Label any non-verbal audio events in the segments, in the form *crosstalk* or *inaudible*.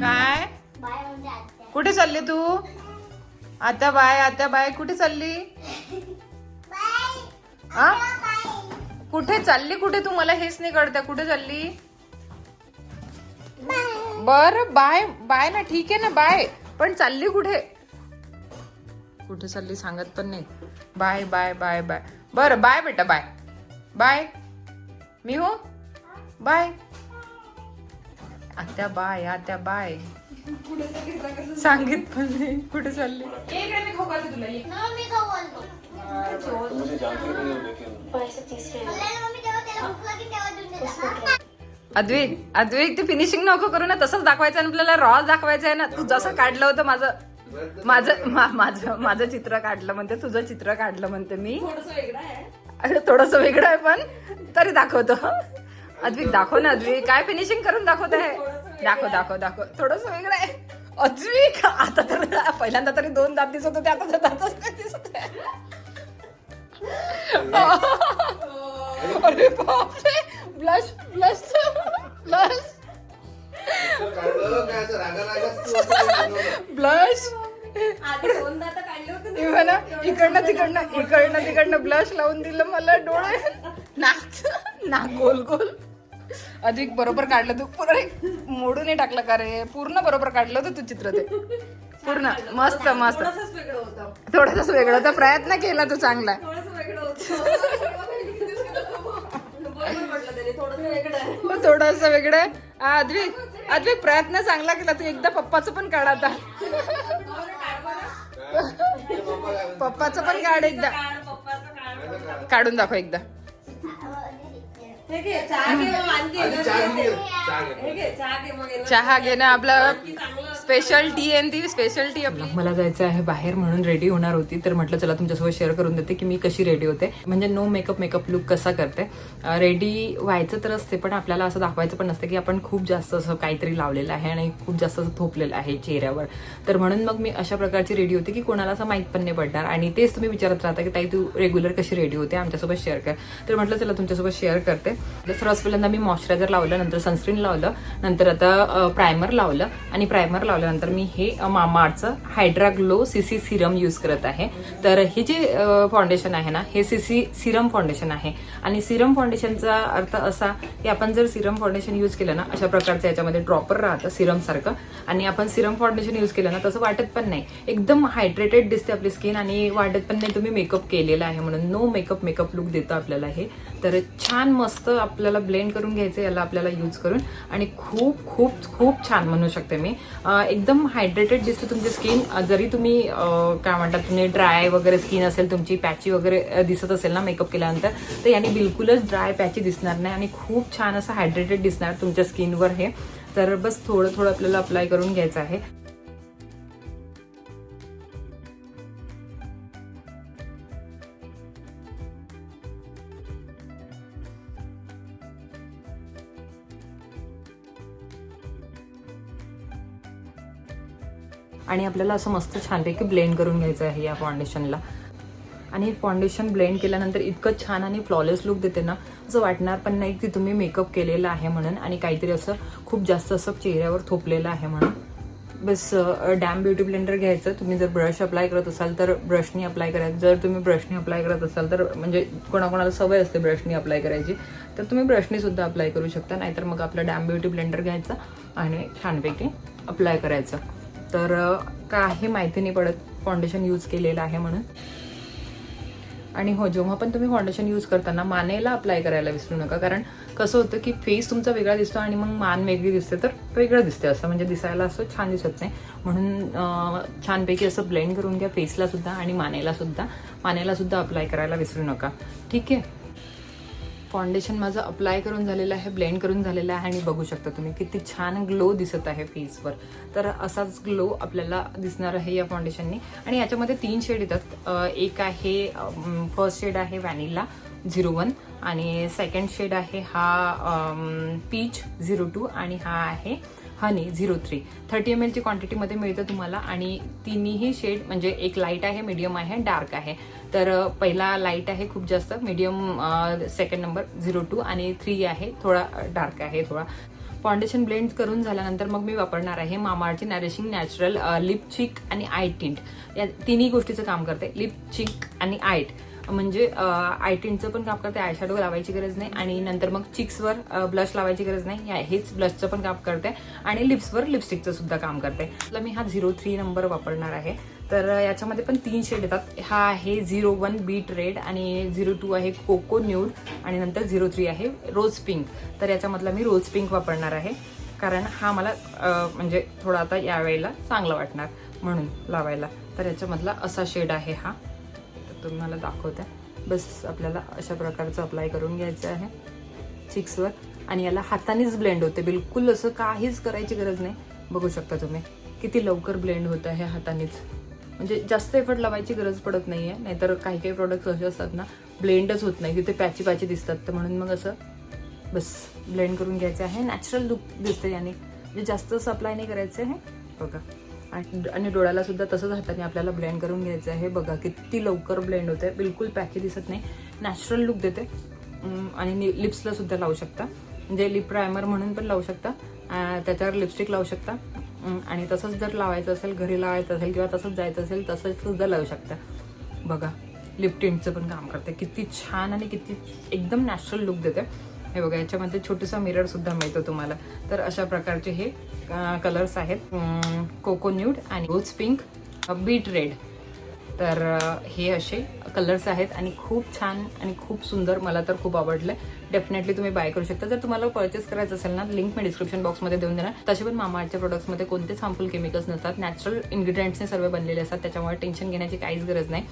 काय? बाय म्हणजे आत्या कुठे चालली तू? आता बाय आता बाय. कुठे चालली? बाय. आ? बाय. कुठे चालली कुठे तू? मला हेच नाही कळत कुठे चालली? बर बाय. बाय ना ठीक आहे ना बाय. पण चालली कुठे? कुठे चालली सांगत पण नाही. Bye bye bye bye. बर बाय बेटा बाय. बाय. मी हो? बाय. आत्या बाय आत्या बाय. सांगित पण नाही कुठे चालली? अद्वैत अद्वैत ते फिनिशिंग नको करू ना तसंच दाखवायचं आपल्याला रॉस दाखवायचं आहे ना. तू जसं काढलं होतं माझं. माझं मा- माझं माझं चित्र काढलं म्हणते तुझं चित्र काढलं म्हणते मी. अरे थोडस वेगळं आहे पण तरी दाखवतो. अद्विक दाखव ना अद्विक. काय फिनिशिंग करून दाखवत आहे? दाखव दाखव दाखव. थोडस वेगळं आहे. अद्विक आता तर पहिल्यांदा तरी दोन दात दिसत होते आता तर दातच नाही दिसत आहे. अरे बापरे. ब्लश ब्लश ब्लश ब्लश म्हणा इकडनं तिकडनं इकडनं तिकडनं ब्लश लावून दिलं मला डोळे. नाक नाक गोल गोल. अधिक बरोबर काढलं तू. पूर्ण मोडून टाकलं का रे? पूर्ण बरोबर काढलं होतं तू चित्र ते. पूर्ण. मस्त मस्त. थोडस वेगळं होतं. प्रयत्न केला तू चांगला. थोडस वेगळं आहे. अद्विक अद्विक प्रयत्न चांगला केला. तू एकदा पप्पाचं पण काढ आता. पप्पाचं पण काढ एकदा. काढून दाखव एकदा. चहा घेणं आपलं. स्पेशल टी एन ती स्पेशल टी आपली मला जायचं आहे बाहेर म्हणून रेडी होणार होती तर म्हटलं चला तुमच्यासोबत शेअर करून देते की मी कशी रेडी होते म्हणजे नो मेकअप मेकअप लुक कसा करते रेडी व्हायचं तर असते पण आपल्याला असं दाखवायचं पण नसतं की आपण खूप जास्त असं काहीतरी लावलेलं आहे आणि खूप जास्त असं थोपलेलं आहे चेहऱ्यावर तर म्हणून मग मी अशा प्रकारची रेडी होते की कोणाला असं माहीत पण नाही पडणार आणि तेच तुम्ही विचारत राहता की ताई तू रेग्युलर कशी रेडी होते आमच्यासोबत शेअर कर तर म्हटलं चला तुमच्यासोबत शेअर करते सर्वात पहिल्यांदा मी मॉइश्चरायझर लावलं नंतर सनस्क्रीन लावलं नंतर आता प्रायमर लावलं आणि प्रायमर लावल्यानंतर मी हे मामाआर्टचं hydra glow C serum use करत आहे. तर हे जे फाउंडेशन आहे ना हे सी सी सिरम फाउंडेशन आहे. आणि सिरम फाउंडेशनचा अर्थ असा की आपण जर सिरम फाउंडेशन यूज केलं ना अशा प्रकारचं याच्यामध्ये ड्रॉपर राहतं सिरमसारखं आणि आपण सिरम फाउंडेशन यूज केलं ना तसं वाटत पण नाही. एकदम हायड्रेटेड दिसते आपली स्किन आणि वाटत पण नाही तुम्ही मेकअप केलेला आहे म्हणून. नो मेकअप मेकअप लुक देतं आपल्याला हे. तर छान मस्त आपल्याला ब्लेंड करून घ्यायचं याला आपल्याला यूज करून. आणि खूप खूप खूप छान म्हणू शकते मी. एकदम हायड्रेटेड दिसते तुमची स्किन जरी तुम्ही काय म्हणतात तुम्ही ड्राय वगैरे स्किन असेल तुमची पॅची वगैरे दिसत असेल ना मेकअप केल्यानंतर तर याने बिलकुलच ड्राय पॅची दिसणार नाही आणि खूप छान असं हायड्रेटेड दिसणार तुमच्या स्किनवर हे. तर बस थोडं थोडं आपल्याला अप्लाय करून घ्यायचं आहे. आणि आपल्याला असं मस्त छानपैकी ब्लेंड करून घ्यायचं आहे या फाउंडेशनला आणि हे फाउंडेशन ब्लेंड केल्यानंतर इतकं छान आणि फ्लॉलेस लुक देते ना असं वाटणार पण नाही की तुम्ही मेकअप केलेला आहे म्हणून आणि काहीतरी असं खूप जास्त असं चेहऱ्यावर थोपलेलं आहे म्हणून. बस डॅम ब्युटी ब्लेंडर घ्यायचं. तुम्ही जर ब्रश अप्लाय करत असाल तर ब्रशनी अप्लाय करायचं. जर तुम्ही ब्रशनी अप्लाय करत असाल तर म्हणजे कोणाकोणाला सवय असते ब्रशनी अप्लाय करायची तर तुम्ही ब्रशनीसुद्धा अप्लाय करू शकता. नाहीतर मग आपलं डॅम ब्युटी ब्लेंडर घ्यायचं आणि छानपैकी अप्लाय करायचं. तर काही माहिती नाही पडत फाउंडेशन यूज केलेलं आहे म्हणून. आणि हो जेव्हा पण तुम्ही फाउंडेशन यूज करताना मानेला अप्लाय करायला विसरू नका. कारण कसं होतं की फेस तुमचा वेगळा दिसतो आणि मग मान वेगळी दिसते तर वेगळं दिसते असं. म्हणजे दिसायला असं छान दिसत नाही. म्हणून छानपैकी असं ब्लेंड करून घ्या फेसला सुद्धा आणि मानेला सुद्धा. मानेला सुद्धा अप्लाय करायला विसरू नका. ठीक आहे? फाउंडेशन माझं अप्लाय करून झालेलं आहे ब्लेंड करून झालेलं आहे आणि बघू शकता तुम्ही किती छान ग्लो दिसत आहे फेसवर तर असाच ग्लो आपल्याला दिसणार आहे या फाउंडेशननी आणि याच्यामध्ये तीन शेड येतात. एक आहे फर्स्ट शेड आहे व्हॅनिला झिरो वन आणि सेकंड शेड आहे हा पीच झिरो टू आणि हा आहे honey zero three thirty M L क्वांटिटीमध्ये मिळतं तुम्हाला आणि तिन्हीही शेड म्हणजे एक लाइट आहे मीडियम आहे डार्क आहे. तर पहिला लाइट आहे खूप जास्त medium second number zero two आणि थ्री आहे थोडा डार्क आहे थोडा. फाउंडेशन ब्लेंड करून झाल्यानंतर मग मी वापरणार आहे मामाअर्थची नॅरिशिंग नॅचरल लिप चिक आणि आय टिंट या तिन्ही गोष्टीचं काम करते लिप चिक आणि आयट म्हणजे आय टिंटचं पण काम करते आय शॅडो लावायची गरज नाही. आणि नंतर मग चिक्सवर ब्लश लावायची गरज नाही. हेच ब्लशचं पण काम करते. आणि लिप्सवर लिपस्टिकचं सुद्धा काम करते. तर मी हा झिरो थ्री नंबर वापरणार आहे. तर याच्यामध्ये पण तीन शेड येतात. हा आहे झिरो वन बीट रेड आणि झिरो टू आहे कोको न्यूड आणि नंतर झिरो थ्री आहे रोज पिंक तर याच्यामधला मी रोज पिंक वापरणार आहे. कारण हा मला म्हणजे थोडा आता यावेळेला चांगला वाटणार म्हणून लावायला. तर याच्यामधला असा शेड आहे हा. तुम्हाला तुम्ही मला दाखवते बस आपल्याला अशा प्रकारचं अप्लाय करून घ्यायचं आहे. चिक्सवर आणि याला हातानेच ब्लेंड होते. बिलकुल असं काहीच करायची गरज नाही. बघू शकता तुम्ही. किती लवकर ब्लेंड होतं आहे हातानेच. म्हणजे जास्त एफर्ट लावायची गरज पडत नाही आहे नाहीतर काही काही प्रोडक्ट्स असे असतात ना ब्लेंडच होत नाही. तिथे पॅची पॅची दिसतात. तर म्हणून मग असं बस ब्लेंड करून घ्यायचं आहे. नॅचरल लुक दिसते याने. म्हणजे जास्त असं अप्लाय नाही करायचं आहे. बघा. आणि आणि डोळ्याला सुद्धा तसंच हाताने आपल्याला ब्लेंड करून घ्यायचं आहे. बघा किती लवकर ब्लेंड होते बिलकुल पॅकी दिसत नाही. नॅचरल लुक देते. आणि लिप्सला सुद्धा लावू शकता. म्हणजे लिप प्रायमर म्हणून पण लावू शकता. त्याच्यावर लिपस्टिक लावू शकता. आणि तसंच जर लावायचं असेल घरी लावायचं असेल किंवा तसंच जायचं असेल तसंच सुद्धा लावू शकता. बघा लिप टिंटचं पण काम करते. किती छान आणि किती एकदम नॅचरल लुक देते. हे बघा याच्यामध्ये छोटूसा मिरर सुद्धा मिळतो तुम्हाला. तर अशा प्रकारचे हे कलर्स आहेत. कोको न्यूड आणि रोज पिंक बीट रेड तर हे असे कलर्स आहेत आणि खूप छान आणि खूप सुंदर मला तर खूप आवडलं. डेफिनेटली तुम्ही बाय करू शकता. जर तुम्हाला परचेस करायचं असेल ना लिंक मी डिस्क्रिप्शन बॉक्समध्ये देऊन देणार. तसे पण मामाआर्टच्या प्रोडक्ट्समध्ये कोणतेच हार्मफुल केमिकल्स नसतात. नॅचरल इन्ग्रेडियंट्सने सर्व बनलेले असतात. त्याच्यामुळे टेन्शन घेण्याची काहीच गरज नाही.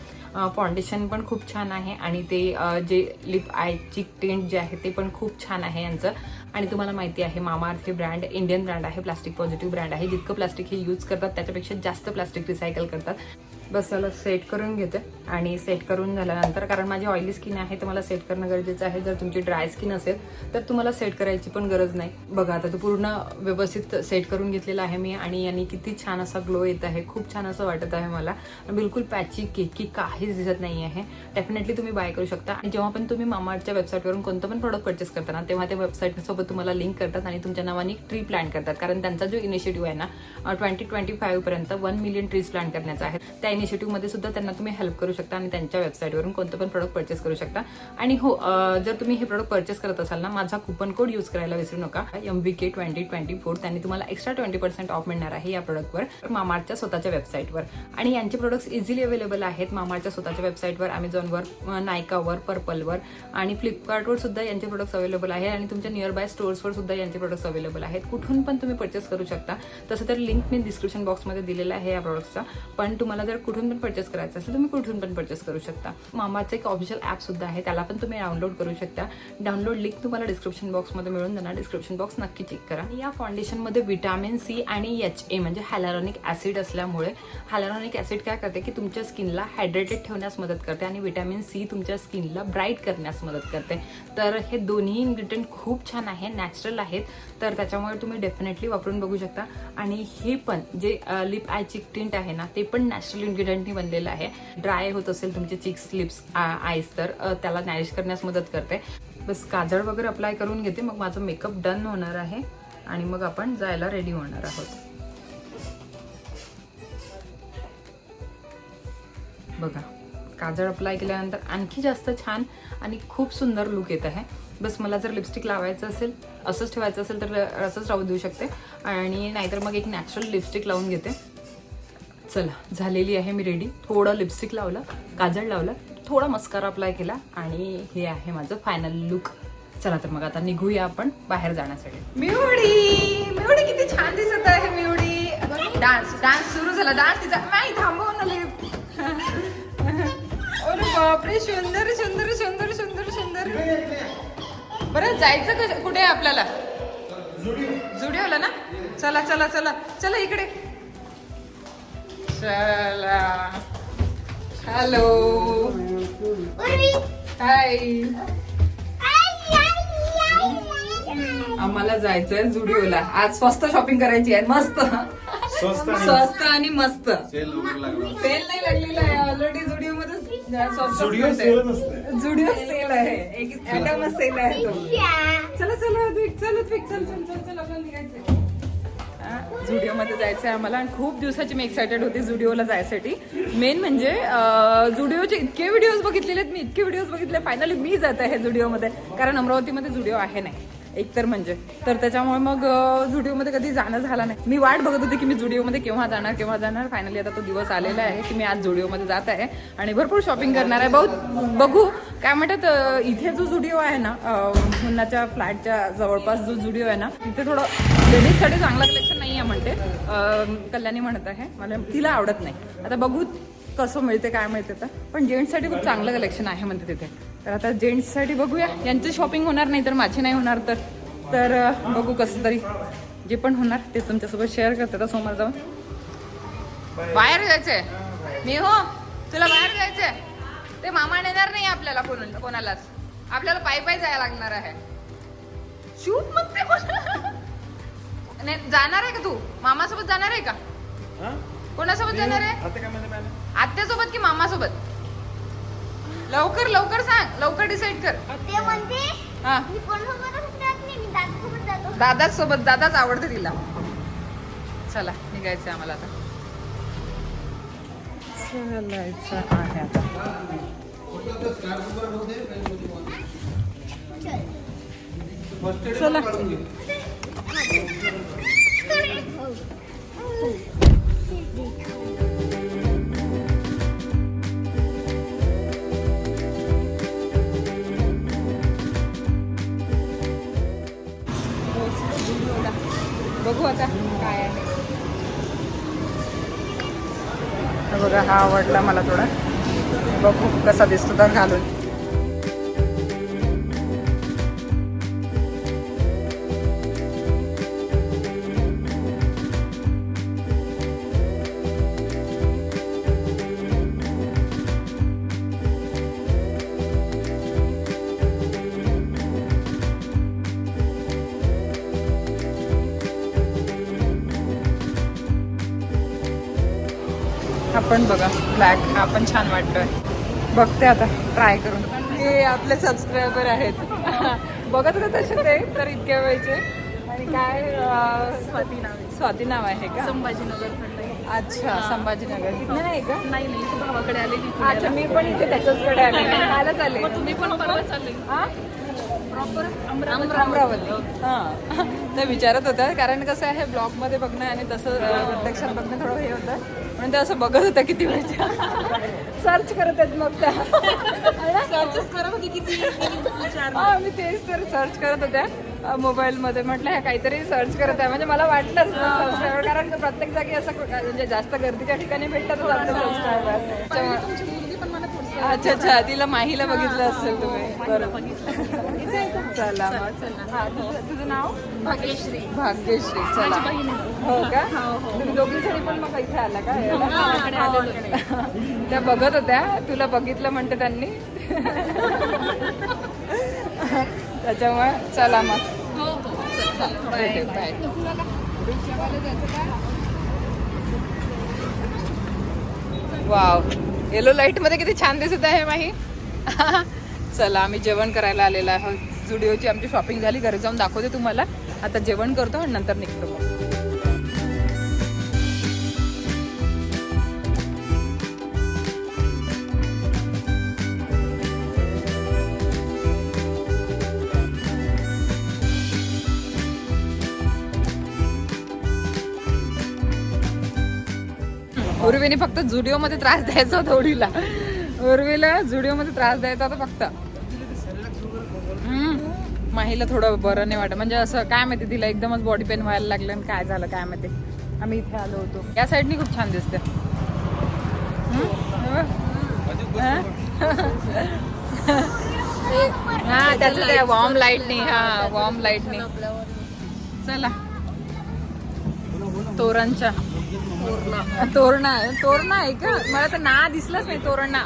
फाउंडेशन पण खूप छान आहे आणि ते जे लिप आय चिक टेंट जे आहे ते पण खूप छान आहे यांचं. आणि तुम्हाला माहिती आहे मामाअर्थ हे ब्रँड इंडियन ब्रँड आहे प्लास्टिक पॉझिटिव्ह ब्रँड आहे. जितकं प्लास्टिक हे यूज करतात त्याच्यापेक्षा जास्त प्लास्टिक रिसायकल करतात. बस सेट करून घेते. आणि सेट करून झाल्यानंतर कारण माझी ऑइली स्किन आहे तर मला सेट करणं गरजेचं आहे. जर तुमची ड्राय स्किन असेल तर तुम्हाला सेट करायची पण गरज नाही. बघा आता तो पूर्ण व्यवस्थित सेट करून घेतलेला आहे मी आणि यांनी किती छान असा ग्लो येत आहे. खूप छान असं वाटत आहे मला. बिलकुल पॅची केकी काहीच दिसत नाही आहे डेफिनेटली तुम्ही बाय करू शकता. आणि जेव्हा पण तुम्ही मामाच्या वेबसाईटवरून कोणतं पण प्रोडक्ट परचेस करताना तेव्हा त्या वेबसाईटसोबत तुम्हाला लिंक करतात आणि तुमच्या नावाने ट्री प्लॅन करतात. कारण त्यांचा जो इनिशिएटिव्ह आहे ना ट्वेंटी ट्वेंटी फाईव्हपर्यंत वन मिलियन ट्रीज प्लॅन करण्याचा आहे. त्या इनिशिएटिव्हमध्ये सुद्धा त्यांना तुम्ही हेल्प करू शकता आणि त्यांच्या वेबसाईटवरून कोणतं पण प्रोडक्ट परचेस करू शकता. आणि हो जर तुम्ही हे प्रोडक्ट परचेस करत असाल ना माझा कुपन कोड यूज करायला विसरू नका. M B K twenty twenty four त्यांनी तुम्हाला एक्स्ट्रा ट्वेंटी पर्सेंट ऑफ मिळणार आहे या प्रोडक्टवर मामाच्या स्वतःच्या वेबसाईटवर आणि यांचे प्रोडक्ट्स इझिली अवेलेबल आहेत. मामाच्या स्वतःच्या वेबसाईटवर अमेझॉनवर नायकावर पर्पलवर आणि फ्लिपकार्टवर सुद्धा यांचे प्रोडक्ट्स अवेलेबल आहे आणि तुमच्या नियर बाय स्टोर्सवर सुद्धा यांचे प्रोडक्ट्स अवेलेबल आहेत. कुठून पण तुम्ही परचेस करू शकता. तसं तर लिंक मी डिस्क्रिप्शन बॉक्समध्ये दिलेला आहे या प्रोडक्टचा पण तुम्हाला जर कुठून पण परचेस करायचं असेल तुम्ही कुठून पण परचेस करू शकता. मामाचं एक ऑफिशियल ॲप सुद्धा आहे त्याला पण तुम्ही डाउनलोड करू शकता. डाउनलोड लिंक तुम्हाला डिस्क्रिप्शन बॉक्समध्ये मिळून जाणार. डिस्क्रिप्शन बॉक्स नक्की चेक करा. या फाउंडेशनमध्ये विटॅमिन सी आणि एच ए म्हणजे हॅलॅरॉनिक ऍसिड असल्यामुळे हॅलॅरॉनिक ऍसिड काय करते की तुमच्या स्किनला हायड्रेटेड ठेवण्यास मदत करते आणि विटॅमिन सी तुमच्या स्किनला ब्राईट करण्यास मदत करते. तर हे दोन्ही इन्ग्रिडियंट खूप छान आहे नॅचरल आहेत. तर त्याच्यामुळे तुम्ही डेफिनेटली वापरून बघू शकता. आणि हे पण जे लिप आय चिक टिंट आहे ना ते पण नॅचरल इन्ग्रेडियंटनी बनलेलं आहे. ड्राय होत असेल तुमचे चिक्स लिप्स आयस तर त्याला नॅरिश करण्यास मदत करते. बस काजळ वगैरे अप्लाय करून घेते. मग माझं मेकअप डन होणार आहे. आणि मग आपण जायला रेडी होणार आहोत. बघा. काजळ अप्लाय केल्यानंतर आणखी जास्त छान आणि खूप सुंदर लुक येत आहे. बस मला जर लिपस्टिक लावायचं असेल असंच ठेवायचं असेल तर असंच राहू देऊ शकते. आणि नाहीतर मग एक नॅचरल लिपस्टिक लावून घेते. चला झालेली आहे मी रेडी थोडं लिपस्टिक लावलं काजळ लावलं थोडा मस्कारा अप्लाय केला आणि हे आहे माझं फायनल लुक चला तर मग आता निघूया आपण बाहेर जाण्यासाठी. मिवडी! मिवडी किती छान दिसत आहे मिवडी. डान्स डान्स सुरू झाला. डान्स तिचा नाही थांबव. बापरे सुंदर सुंदर सुंदर सुंदर सुंदर. बरं जायचं कसं कुठे आहे आपल्याला? जुडिओला ना? चला चला चला. चला इकडे. चला. Hello hi. आम्हाला जायचंय जुडिओला. आज स्वस्त शॉपिंग करायची आहे. मस्त. स्वस्त आणि मस्त. सेल नाही लागलेला आहे. ऑलरेडी जुडिओ नसते. जुडिओ सेल आहे. एक ऍटम सेल आहे तो. चला चला द्विक, चला द्विक, चल चल चल चल आपल्याला निघायचंय. झुडिओ मध्ये जायचंय आम्हाला आणि खूप दिवसाची मी एक्सायटेड होती झुडिओला जायसाठी. मेन म्हणजे झुडिओचे इतके व्हिडिओज बघितलेले आहेत मी इतके व्हिडिओज बघितले फायनली मी जात आहे झुडिओमध्ये कारण अमरावतीमध्ये झुडिओ आहे नाही. एकतर म्हणजे. तर त्याच्यामुळे मग झुडिओमध्ये कधी जाणं झालं नाही. मी वाट बघत होते की मी झुडिओमध्ये केव्हा जाणार केव्हा जाणार. फायनली आता तो दिवस आलेला आहे की मी आज झुडिओमध्ये जात आहे. आणि भरपूर शॉपिंग करणार आहे. बहुत बघू. काय म्हणतात इथे जो झुडिओ आहे ना मुन्नाच्या फ्लॅटच्या जवळपास जो झुडिओ आहे ना तिथे थोडं लेडीजसाठी चांगलं कलेक्शन नाही आहे म्हणते. कल्याणी म्हणत आहे. मला तिला आवडत नाही. आता बघू कसं मिळते काय मिळते तर. पण जेंट्ससाठी खूप चांगलं कलेक्शन आहे म्हणते तिथे. तर आता जेंट्ससाठी बघूया. यांची शॉपिंग होणार नाही तर माझी नाही होणार तर. तर बघू कसं तरी जे पण होणार ते तुमच्यासोबत शेअर करते. तर समोर जाऊन. बाहेर जायचंय. मी हो तुला बाहेर जायचंय. ते मामा नेणार नाही आपल्याला कोण कोणालाच. आपल्याला पायी पायी जायला लागणार आहे. शूट मग ते. नाही, जाणार आहे का तू? मामासोबत जाणार आहे का? कोणासोबत जाणार आहे? आत्यासोबत की मामासोबत? लवकर लवकर सांग. लवकर डिसाईड कर. ते म्हणते हा. मी कोणासोबतच जात नाही मी दादासोबत जातो. दादाच सोबत दादाच आवडते तिला. चला निघायचं आम्हाला आता. चलायचं आहे आता. चला. बघू आता काय आहे. बघा हा आवडला मला थोडा. बघू कसा दिसतो तर घालून. पण बघा ब्लॅक हा पण छान वाटतोय. बघते आता ट्राय करून. हे आपले सबस्क्रायबर आहेत. *laughs* बघत होते तसे ते तर इतक्या वेळचे. आणि काय स्वाती नाव. स्वाती नाव आहे का? संभाजीनगर अच्छा संभाजीनगर. तिथलं नाही का? नाही नाही तू भावाकडे आलेली अच्छा मी पण इथे त्याच्याचकडे आले. *laughs* आले मग तुम्ही पण परवा चालले. हा? प्रॉपर अमरावती. हा. ते विचारत होत्या. कारण कसं आहे ब्लॉगमध्ये बघणं आणि तसं प्रत्यक्षात बघणं थोडं हे होतं. म्हणून ते असं बघत होत्या किती वेळच्या सर्च करत आहेत मग त्या. हा मी तेच तर सर्च करत होत्या मोबाईल मध्ये. म्हटलं ह्या काहीतरी सर्च करत आहे. म्हणजे मला वाटलंच कारण प्रत्येक जागी असं म्हणजे जास्त गर्दीच्या ठिकाणी मला थोडस अच्छा अच्छा तिला माहीला बघितलं असेल तुम्ही. बरोबर. चला. मग. हा, तुझं नाव? भाग्यश्री. भाग्यश्री चला. हो का? तुम्ही दोघी जणी पण मग इथे आला का? आलेलो त्या बघत होत्या. तुला बघितलं म्हणते त्यांनी. त्याच्यामुळे चला मग. हो हो. चल, चल. भेटू, बाय. वाव. येलो लाइटमध्ये किती छान दिसत आहे माही. *laughs* चला आम्ही जेवण करायला आलेलो आहोत. जुडिओची आमची शॉपिंग झाली घरी जाऊन दाखवते तुम्हाला. आता जेवण करतो आणि नंतर निघतो. मग उर्वीने फक्त जुडिओमध्ये त्रास द्यायचा होता उर्वीला जुडिओ मध्ये त्रास द्यायचा होता फक्त. माहीला थोडं बरं नाही वाटत. म्हणजे असं काय माहिती तिला एकदमच बॉडी पेन व्हायला लागलं आणि काय झालं काय माहिती. आम्ही इथे आलो होतो. या साईडनी खूप छान दिसते. हा? त्याचं वॉर्म लाईटनी हा वॉर्म लाईटनी चला. तोरणच्या. तोरणा तोरणा आहे का? मला तर ना दिसलंच नाही तोरणा.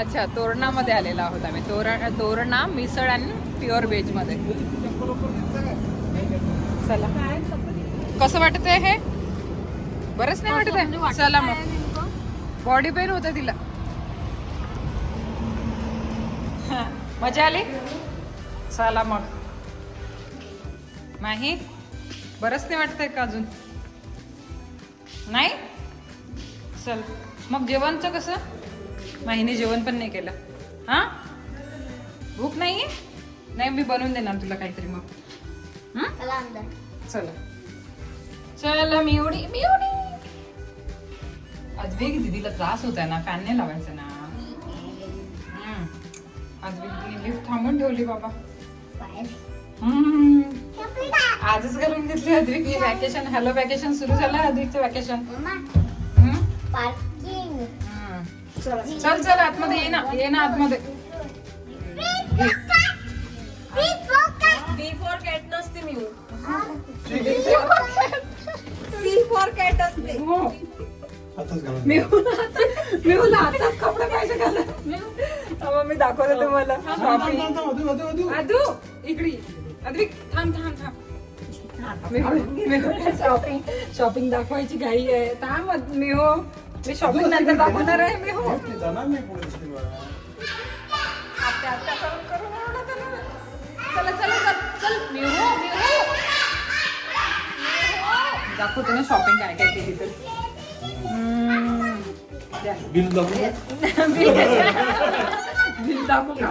अच्छा तोरणामध्ये आलेला आहोत आम्ही. तोरण तोरणा मिसळ आणि प्युअर व्हेजमध्ये. चला. कसं वाटतंय हे? बरंच नाही वाटत आहे चला मग. बॉडी पेन होतं तिला. मजा आली? चला मग. नाही? बरंच नाही वाटतंय का अजून? नाही? चल. मग जेवणचं कसं? माहिने जेवण पण नाही केलं. हा? भूक नाहीये? नाही मी बनवून देणार तुला काहीतरी मग? चला अंदर. चला. चला मिवडी मिवडी आज वेग दीदीला त्रास होत आहे ना फॅन नाही लावायचा ना. हम्म. आज वेग दीदी लिफ्ट थांबून ठेवली बाबा. आजच घालून घेतली अद्विक वॅकेशन हॅलो वॅकेशन सुरू झालं अद्विकचं वॅकेशन चल चल आतमध्ये ये ना ये ना आतमध्ये. सी फॉर कॅट असते हो मी मी आताच कपडे पाहिजे घालत मी दाखवलं तुम्हाला थांब, अदू, अदू, अदू. इकडे अद्विक थांब थांब थांब शॉपिंग शॉपिंग दाखवायची घाई आहे थांब मी हो मी शॉपिंग नंतर दाखवणार आहे मी हो दाखवते ना शॉपिंग काय काय केली तर. बिल? बिल दाखवू का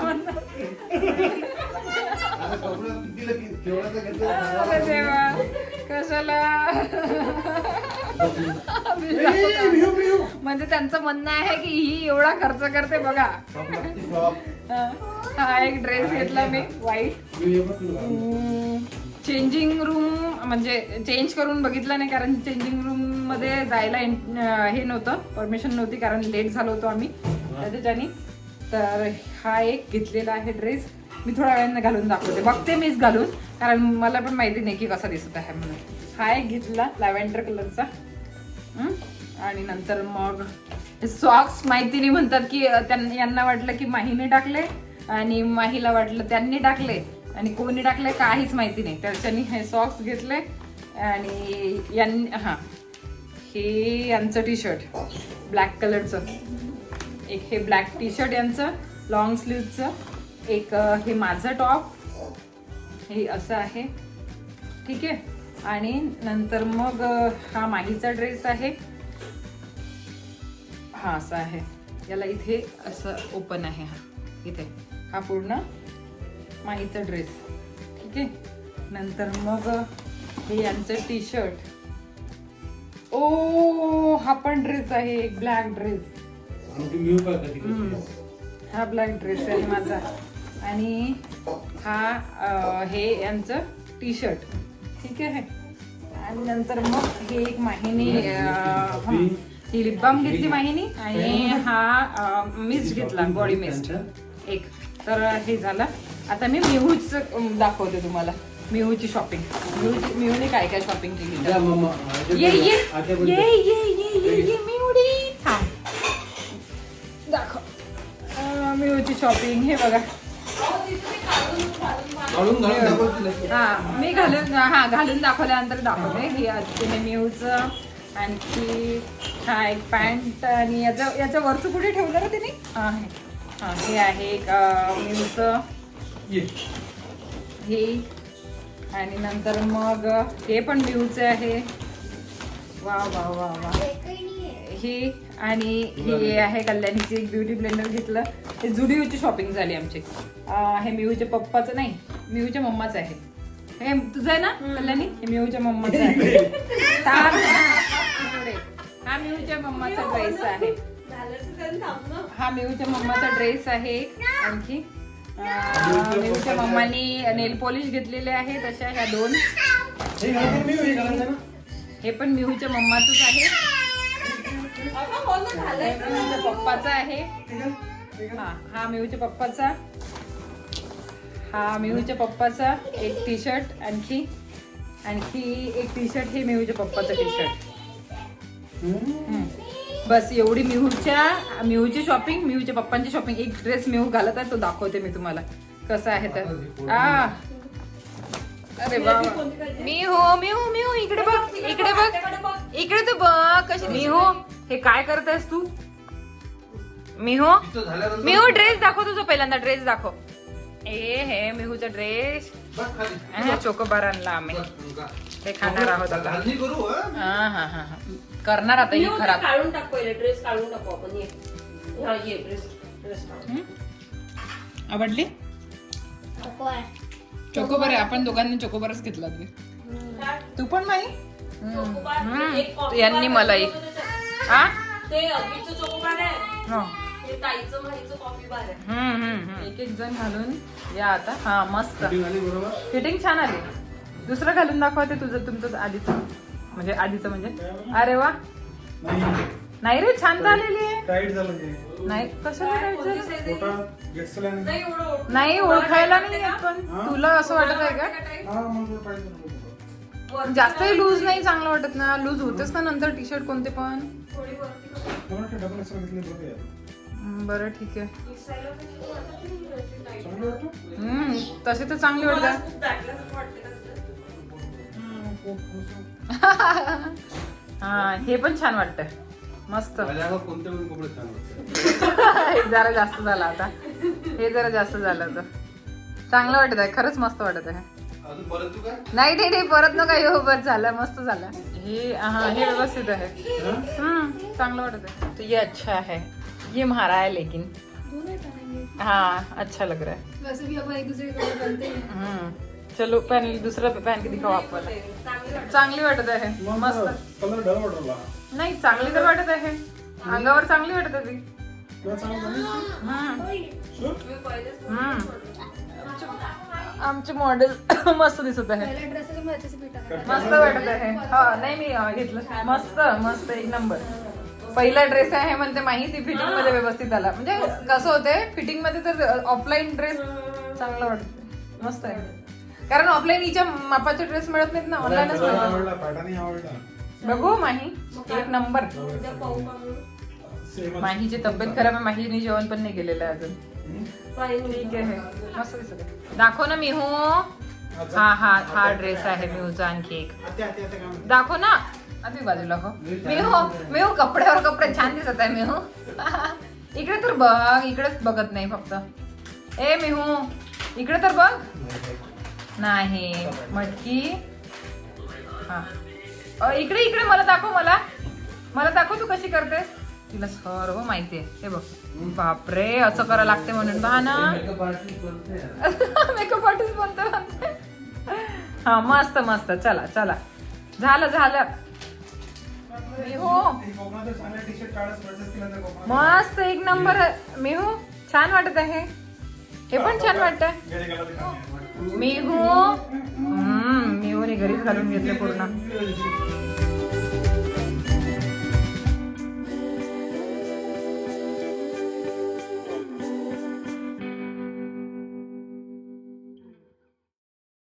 कशाला बिल दाखवू. म्हणजे त्यांचं म्हणणं आहे की ही एवढा खर्च करते बघा. हा एक ड्रेस घेतला मी हे तुला. चेंजिंग रूम म्हणजे चेंज करून बघितलं नाही कारण चेंजिंग रूममध्ये जायला हे नव्हतं परमिशन नव्हती कारण लेट झालो होतो आम्ही. त्याच्यानी तर हा एक घेतलेला आहे ड्रेस मी थोड्या वेळाने घालून दाखवते. बघते मीच घालून कारण मला पण माहिती नाही की कसा दिसत आहे म्हणून. हा एक घेतला लॅव्हेंडर कलरचा आणि नंतर मग सॉक्स माहिती नाही म्हणतात की त्यांना त्यां- यांना वाटलं की माहीने टाकले आणि माहीला वाटलं त्यांनी टाकले. आणि कोणी टाकलंय काहीच माहिती नाही. त्याच्यानी हे सॉक्स घेतले आणि यांनी हां. हे यांचं टी शर्ट ब्लॅक कलरचं एक हे ब्लॅक टी शर्ट यांचं लॉंग स्लीवचं एक हे माझं टॉप हे असं आहे. ठीक आहे? आणि नंतर मग हा माहीचा ड्रेस आहे. हा असा आहे. याला इथे असं ओपन आहे हा. इथे. हा पूर्ण माहीचा ड्रेस. ठीक आहे? नंतर मग हे यांचं टी शर्ट ओ हा पण ड्रेस आहे एक ब्लॅक ड्रेस. हा ब्लॅक ड्रेस आहे माझा. आणि हा हे यांचं टी शर्ट ठीक आहे? आणि नंतर मग हे एक माहिनी. ही. लिप बाम घेतली माहिनी? आणि हा मिस्ट घेतला बॉडी मिस्ट एक. तर हे झालं. आता मी मिहूच दाखवते तुम्हाला. मिहूची शॉपिंग मिहूची मिहूने काय काय शॉपिंग केली. ये ये ये. ये ये ये थांब. दाखव. अं, मिवची शॉपिंग हे बघा. हा मी घालून हा घालून दाखवल्यानंतर दाखवते. ही तिने मिवचं आणखी हा एक पॅन्ट आणि याचं याचं वरचं कुठे ठेवलं ना तिने? हा आहे एक ये. हे आणि नंतर मग हे पण मिवचे आहे. वा वा वा वा. हे आणि हे आहे कल्याणीचे एक ब्युटी ब्लेंडर घेतलं. हे जुडिओची शॉपिंग झाली आमची. अं, हे मिऊच्या पप्पाचं नाही मिऊच्या मम्माचं आहे. हे तुझं आहे ना कल्याणी? हे मिऊच्या मम्माचं *laughs* आहे. हा मिऊच्या मम्माचा ड्रेस आहे. हा मिऊच्या मम्माचा ड्रेस आहे आणखी. अं, मिऊच्या मम्मानी नेल पॉलिश घेतलेले आहे तशा ह्या दोन. हे पण मिहूच्या मम्माचंच आहे. मिहूच्या पप्पाचा आहे. हा हा मिहूच्या पप्पाचा. हा मिहूच्या पप्पाचा एक टी शर्ट आणखी. आणखी एक टी शर्ट हे मिहूच्या पप्पाचं टी शर्ट बस एवढी मिहूच्या मिहूची शॉपिंग मिहूच्या पप्पांची शॉपिंग एक ड्रेस मिहू घालत आहे तो दाखवते मी तुम्हाला. कसा आहे तर. आ. अरे वा मी हो मी हो मी हो इकडे बघ इकडे बघ. इकडे तर बघ कशी मी हो हे काय करतेस तू? मी हो इथं झाल्यानंतर मी हो ड्रेस दाखव तुझा पहिल्यांदा ड्रेस दाखव. ए हे मिहूचा ड्रेस चोकोबार आणला आम्ही. ते खाणार आहोत आता. हं? हा हा हा हा. करणार आता ही खराब. काढून टाक पहिले ड्रेस काढून टाकू आपण ये. हा ये ड्रेस ड्रेस काढ आवडली. चोकोबार आहे. आपण दोघांनी चोकोबारच घेतला तुम्ही तू पण माही चोकोबार, एक कॉफी यांनी बनवतो त्याच्यात. हा ते अगदीचं चोकोबार आहे. हो. ते ताईचं माईचं कॉफी बार आहे. हम्म, हम्म, हम्म. एक एक जण घालून या आता. हा मस्त. फिटिंग छान आली. दुसरं घालून दाखवा ते तुझं तुमचं आधीचं. म्हणजे आधीचं म्हणजे अरे वा नाही नाही रे छान तर आलेली आहे टाईट झालं हे नाही गेट्सला नाही ओळखायला नाही येत पण हा? तुला असं वाटत आहे का हा मग तो. वरती जास्तही लूज नाही चांगलं वाटत ना लूज होतेच ना नंतर टी शर्ट कोणते पण. मला वाटतं डबल घेतले बरं. हम्म, बरं ठीक आहे. चांगलं? हम्म, तसे तर चांगली मला वाटत खूप दाटल्यासारखं वाटते का तुझं? हं, खूप खुश. हा हे पण छान वाटतंय. मस्त. कोणते कपडे छान जरा जास्त झालं आता. हे जरा जास्त झालं तर चांगलं वाटत आहे खरंच मस्त वाटत आहे. अजून परत तू काय? नाही नाही नाही परत न काही हो बस झालं मस्त झालं. हे हा हे व्यवस्थित आहे. हं? हम्म चांगलं वाटत है तो ये अच्छा है ये हमारा है लेकिन. दोनों ही। हाँ अच्छा लग रहा है. वैसे भी अपन एक दूसरे के कपड़े पहनते ही हैं। हम्म. चलो पहन दूसरा पहन के दिखाओ आप वाला चांगली वाटते. आहे. मस्त. कलर डल वाटला नाही चांगली तर वाटत आहे. अंगावर चांगली वाटत आहे ती. आमचे मॉडेल *coughs* मस्त दिसत आहे. मस्त वाटत आहे. हा नाही मी घेतलं. मस्त मस्त एक नंबर पहिला ड्रेस आहे म्हणते माहिती फिटिंगमध्ये व्यवस्थित आला. म्हणजे कसं होते फिटिंगमध्ये तर ऑफलाईन ड्रेस चांगला वाटत मस्त आहे. कारण ऑफलाईन हिच्या मापाचे ड्रेस मिळत नाहीत ना ऑनलाईनच कलर मिळतात. आवडला पॅटर्न आवडला. बघू माही. एक नंबर. उद्या पाहू का म्हणून? सेम माहीची तब्येत खराब आहे माहीने जेवण पण नाही केलेलं आहे अजून. ठीक आहे. मस्त दिसत आहे. दाखव ना मिहू. हा हा हा ड्रेस आहे मिहूचा आणखी एक. दाखव ना. आधी बाजूला हो मिहू मिहू कपड्यावर कपडे छान दिसत आहे मिहू. *laughs* इकडे तर बघ इकडेच बघत नाही फक्त. ए मिहू इकडे तर बघ. नाही. मटकी. हा. इकडे इकडे मला दाखव मला. मला दाखव तू कशी करतेस. तिला सर्व माहिती आहे. हे बघ. बापरे असं करायला लागते म्हणून. पहा ना. मेकअप आर्टिस्ट बनतो. हा मस्त मस्त. चला चला. झालं झालं. कोकणात मस्त एक नंबर. मिहू छान वाटत आहे. हे पण छान वाटत मी हो? मी काय हम्म घरीच घालून घेतलं पूर्ण.